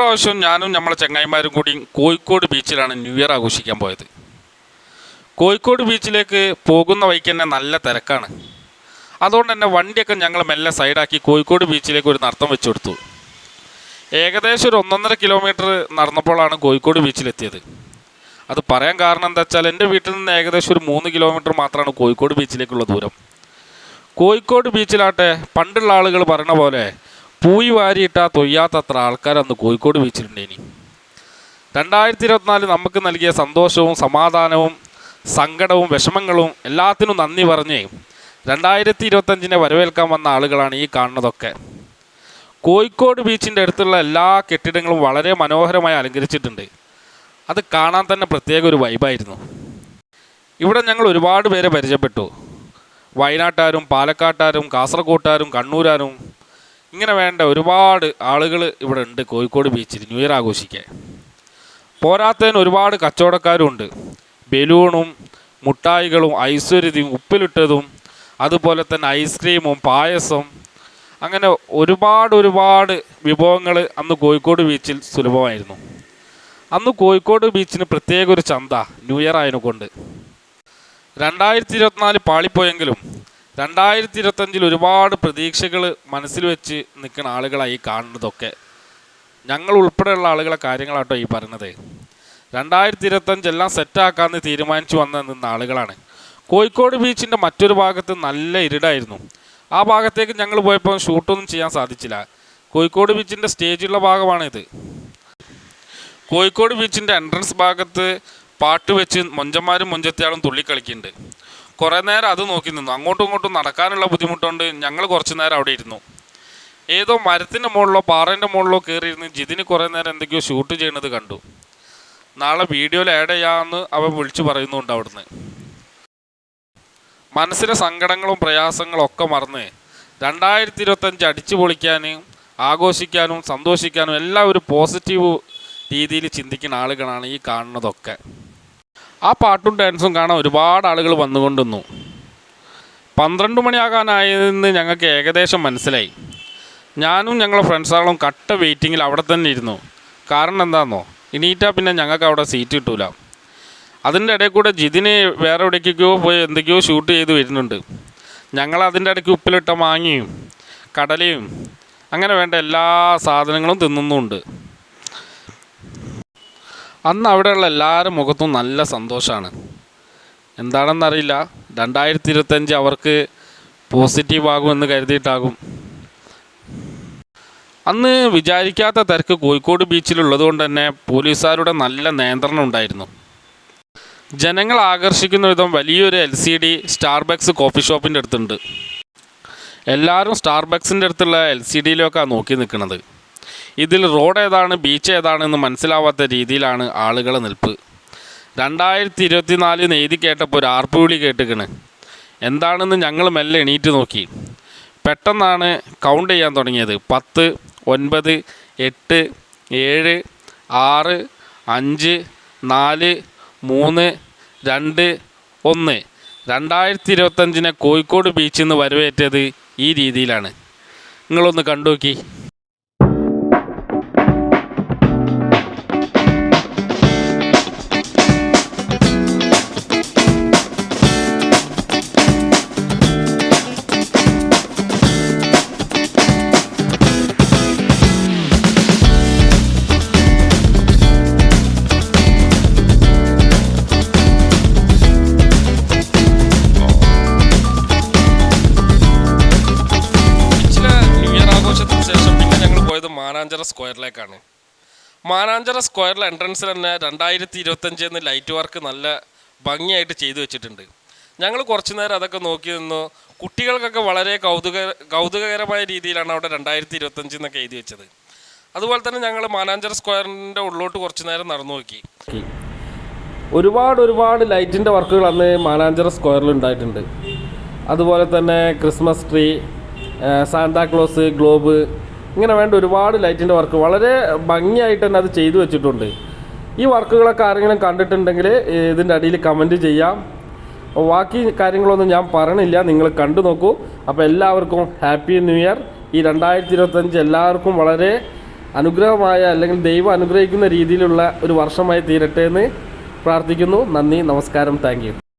പ്രാവശ്യം ഞാനും നമ്മളെ ചങ്ങായിമാരും കൂടി കോഴിക്കോട് ബീച്ചിലാണ് ന്യൂ ഇയർ ആഘോഷിക്കാൻ പോയത്. കോഴിക്കോട് ബീച്ചിലേക്ക് പോകുന്ന വഴിക്ക് തന്നെ നല്ല തിരക്കാണ്. അതുകൊണ്ട് തന്നെ വണ്ടിയൊക്കെ ഞങ്ങൾ മെല്ലെ സൈഡാക്കി കോഴിക്കോട് ബീച്ചിലേക്ക് ഒരു നടത്തം വെച്ചു കൊടുത്തു. ഏകദേശം ഒരു ഒന്നൊന്നര കിലോമീറ്റർ നടന്നപ്പോഴാണ് കോഴിക്കോട് ബീച്ചിലെത്തിയത്. അത് പറയാൻ കാരണം എന്താ വെച്ചാൽ എന്റെ വീട്ടിൽ നിന്ന് ഏകദേശം ഒരു മൂന്ന് കിലോമീറ്റർ മാത്രമാണ് കോഴിക്കോട് ബീച്ചിലേക്കുള്ള ദൂരം. കോഴിക്കോട് ബീച്ചിലാട്ടെ പണ്ടുള്ള ആളുകൾ പറഞ്ഞ പോലെ പൂയി വാരിയിട്ടാ തൊയ്യാത്തത്ര ആൾക്കാർ അന്ന് കോഴിക്കോട് ബീച്ചിലുണ്ടേനി രണ്ടായിരത്തി ഇരുപത്തിനാല് നമുക്ക് നൽകിയ സന്തോഷവും സമാധാനവും സങ്കടവും വിഷമങ്ങളും എല്ലാത്തിനും നന്ദി പറഞ്ഞ് രണ്ടായിരത്തി ഇരുപത്തഞ്ചിനെ വരവേൽക്കാൻ വന്ന ആളുകളാണ് ഈ കാണുന്നതൊക്കെ. കോഴിക്കോട് ബീച്ചിന്റെ അടുത്തുള്ള എല്ലാ കെട്ടിടങ്ങളും വളരെ മനോഹരമായി അലങ്കരിച്ചിട്ടുണ്ട്. അത് കാണാൻ തന്നെ പ്രത്യേക ഒരു വൈബായിരുന്നു. ഇവിടെ ഞങ്ങൾ ഒരുപാട് പേരെ പരിചയപ്പെട്ടു. വയനാട്ടാരും പാലക്കാട്ടാരും കാസർകോട്ടാരും കണ്ണൂരാരും ഇങ്ങനെ വേണ്ട ഒരുപാട് ആളുകൾ ഇവിടെ ഉണ്ട് കോഴിക്കോട് ബീച്ചിൽ ന്യൂ ഇയർ ആഘോഷിക്കാൻ. പോരാത്തതിന് ഒരുപാട് കച്ചവടക്കാരും ഉണ്ട്. ബലൂണും മുട്ടായികളും ഐശ്വര്യതയും ഉപ്പിലിട്ടതും അതുപോലെ തന്നെ ഐസ്ക്രീമും പായസം അങ്ങനെ ഒരുപാട് ഒരുപാട് വിഭവങ്ങൾ അന്ന് കോഴിക്കോട് ബീച്ചിൽ സുലഭമായിരുന്നു. അന്ന് കോഴിക്കോട് ബീച്ചിന് പ്രത്യേക ഒരു ചന്ത ന്യൂ ഇയർ ആയതിനെ കൊണ്ട്. രണ്ടായിരത്തി ഇരുപത്തിനാല് പാളിപ്പോയെങ്കിലും രണ്ടായിരത്തി ഇരുപത്തഞ്ചിൽ ഒരുപാട് പ്രതീക്ഷകൾ മനസ്സിൽ വെച്ച് നിൽക്കുന്ന ആളുകളായി കാണുന്നതൊക്കെ. ഞങ്ങൾ ഉൾപ്പെടെയുള്ള ആളുകളെ കാര്യങ്ങളാട്ടോ ഈ പറഞ്ഞത് രണ്ടായിരത്തി ഇരുപത്തഞ്ച് എല്ലാം സെറ്റാക്കാമെന്ന് തീരുമാനിച്ചു വന്ന നിന്ന ആളുകളാണ്. കോഴിക്കോട് ബീച്ചിന്റെ മറ്റൊരു ഭാഗത്ത് നല്ല ഇരുടായിരുന്നു. ആ ഭാഗത്തേക്ക് ഞങ്ങൾ പോയപ്പോൾ ഷൂട്ടൊന്നും ചെയ്യാൻ സാധിച്ചില്ല. കോഴിക്കോട് ബീച്ചിന്റെ സ്റ്റേജുള്ള ഭാഗമാണിത്. കോഴിക്കോട് ബീച്ചിന്റെ എൻട്രൻസ് ഭാഗത്ത് പാട്ട് വെച്ച് മൊഞ്ചന്മാരും മൊഞ്ചത്തിയാളും തുള്ളിക്കളിക്കുന്നുണ്ട്. കുറേ നേരം അത് നോക്കി നിന്നു. അങ്ങോട്ടും ഇങ്ങോട്ടും നടക്കാനുള്ള ബുദ്ധിമുട്ടുണ്ട്. ഞങ്ങൾ കുറച്ച് നേരം അവിടെ ഇരുന്നു. ഏതോ മരത്തിന്റെ മുകളിലോ പാറേന്റെ മുകളിലോ കയറിയിരുന്ന് ജിതിന് കുറേ നേരം എന്തൊക്കെയോ ഷൂട്ട് ചെയ്യണത് കണ്ടു. നാളെ വീഡിയോയിൽ ആഡ് ചെയ്യാമെന്ന് അവൻ വിളിച്ചു പറയുന്നുണ്ട് അവിടുന്ന്. മനസ്സിലെ സങ്കടങ്ങളും പ്രയാസങ്ങളും ഒക്കെ മറന്ന് രണ്ടായിരത്തി ഇരുപത്തഞ്ച് അടിച്ചു പൊളിക്കാനും ആഘോഷിക്കാനും സന്തോഷിക്കാനും എല്ലാം ഒരു പോസിറ്റീവ് രീതിയിൽ ചിന്തിക്കുന്ന ആളുകളാണ് ഈ കാണുന്നതൊക്കെ. ആ പാട്ടും ഡാൻസും കാണാൻ ഒരുപാട് ആളുകൾ വന്നുകൊണ്ടിരുന്നു. പന്ത്രണ്ട് മണിയാകാനായെന്ന് ഞങ്ങൾക്ക് ഏകദേശം മനസ്സിലായി. ഞാനും ഞങ്ങളെ ഫ്രണ്ട്സുകളും കട്ട വെയിറ്റിങ്ങിൽ അവിടെ തന്നെ ഇരുന്നു. കാരണം എന്താണെന്നോ ഇനിയിട്ടാൽ പിന്നെ ഞങ്ങൾക്ക് അവിടെ സീറ്റ് കിട്ടൂല. അതിന്റെ ഇടയിൽ കൂടെ ജിതിന് വേറെ എവിടേക്കോ പോയി എന്തൊക്കെയോ ഷൂട്ട് ചെയ്ത് വരുന്നുണ്ട്. ഞങ്ങൾ അതിന്റെ ഇടയ്ക്ക് ഉപ്പിലിട്ട മാങ്ങയും കടലയും അങ്ങനെ വേണ്ട എല്ലാ സാധനങ്ങളും തിന്നുന്നുമുണ്ട്. അന്ന് അവിടെയുള്ള എല്ലാവരും മുഖത്തും നല്ല സന്തോഷമാണ് എന്താണെന്നറിയില്ല. രണ്ടായിരത്തി ഇരുപത്തഞ്ച് അവർക്ക് പോസിറ്റീവ് ആകുമെന്ന് കരുതിയിട്ടാകും. അന്ന് വിചാരിക്കാത്ത തിരക്ക് കോഴിക്കോട് ബീച്ചിലുള്ളത് കൊണ്ട് തന്നെ പോലീസുകാരുടെ നല്ല നിയന്ത്രണം ഉണ്ടായിരുന്നു. ജനങ്ങൾ ആകർഷിക്കുന്ന വിധം വലിയൊരു L C D Starbucks coffee ഷോപ്പിന്റെ അടുത്തുണ്ട്. എല്ലാവരും സ്റ്റാർബക്സിന്റെ അടുത്തുള്ള എൽ സി ഡിയിലൊക്കെയാണ് നോക്കി നിൽക്കുന്നത്. ഇതിൽ റോഡ് ഏതാണ് ബീച്ച് ഏതാണെന്ന് മനസ്സിലാവാത്ത രീതിയിലാണ് ആളുകളെ നിൽപ്പ്. രണ്ടായിരത്തി ഇരുപത്തിനാലിന് നെയ്തി കേട്ടപ്പോൾ ഒരു ആർപ്പ് വിളി കേട്ടിക്കണ് എന്താണെന്ന് ഞങ്ങൾ മെല്ലെ എണീറ്റ് നോക്കി. പെട്ടെന്നാണ് കൗണ്ട് ചെയ്യാൻ തുടങ്ങിയത്. പത്ത് ഒൻപത് എട്ട് ഏഴ് ആറ് അഞ്ച് നാല് മൂന്ന് രണ്ട് ഒന്ന്. രണ്ടായിരത്തി ഇരുപത്തഞ്ചിനെ കോഴിക്കോട് ബീച്ചിൽ നിന്ന് വരവേറ്റത് ഈ രീതിയിലാണ്. നിങ്ങളൊന്ന് കണ്ടു നോക്കി. മാനാഞ്ചിറ സ്ക്വയറിലേക്കാണ്. മാനാഞ്ചിറ സ്ക്വയറിലെ എൻട്രൻസിൽ തന്നെ രണ്ടായിരത്തി ഇരുപത്തഞ്ച് എന്ന് ലൈറ്റ് വർക്ക് നല്ല ഭംഗിയായിട്ട് ചെയ്തു വെച്ചിട്ടുണ്ട്. ഞങ്ങൾ കുറച്ച് നേരം അതൊക്കെ നോക്കി നിന്നു. കുട്ടികൾക്കൊക്കെ വളരെ കൗതുക കൗതുകകരമായ രീതിയിലാണ് അവിടെ രണ്ടായിരത്തി ഇരുപത്തഞ്ച് എന്നൊക്കെ എഴുതി വെച്ചത്. അതുപോലെ തന്നെ ഞങ്ങൾ മാനാഞ്ചിറ സ്ക്വയറിന്റെ ഉള്ളോട്ട് കുറച്ച് നേരം നടന്നു നോക്കി. ഒരുപാട് ഒരുപാട് ലൈറ്റിന്റെ വർക്കുകൾ അന്ന് മാനാഞ്ചിറ സ്ക്വയറിൽ ഉണ്ടായിട്ടുണ്ട്. അതുപോലെ തന്നെ ക്രിസ്മസ് ട്രീ സാന്താക്ലോസ് ഗ്ലോബ് ഇങ്ങനെ വേണ്ട ഒരുപാട് ലൈറ്റിന്റെ വർക്ക്. വളരെ ഭംഗിയായിട്ട് തന്നെ അത് ചെയ്തു വെച്ചിട്ടുണ്ട്. ഈ വർക്കുകളൊക്കെ ആരെങ്കിലും കണ്ടിട്ടുണ്ടെങ്കിൽ ഇതിന്റെ അടിയിൽ കമന്റ് ചെയ്യാം. ബാക്കി കാര്യങ്ങളൊന്നും ഞാൻ പറയണില്ല. നിങ്ങൾ കണ്ടു നോക്കൂ. അപ്പോൾ എല്ലാവർക്കും ഹാപ്പി ന്യൂ ഇയർ. ഈ രണ്ടായിരത്തി ഇരുപത്തഞ്ച് എല്ലാവർക്കും വളരെ അനുഗ്രഹമായ അല്ലെങ്കിൽ ദൈവം അനുഗ്രഹിക്കുന്ന രീതിയിലുള്ള ഒരു വർഷമായി തീരട്ടെ എന്ന് പ്രാർത്ഥിക്കുന്നു. നന്ദി നമസ്കാരം. താങ്ക്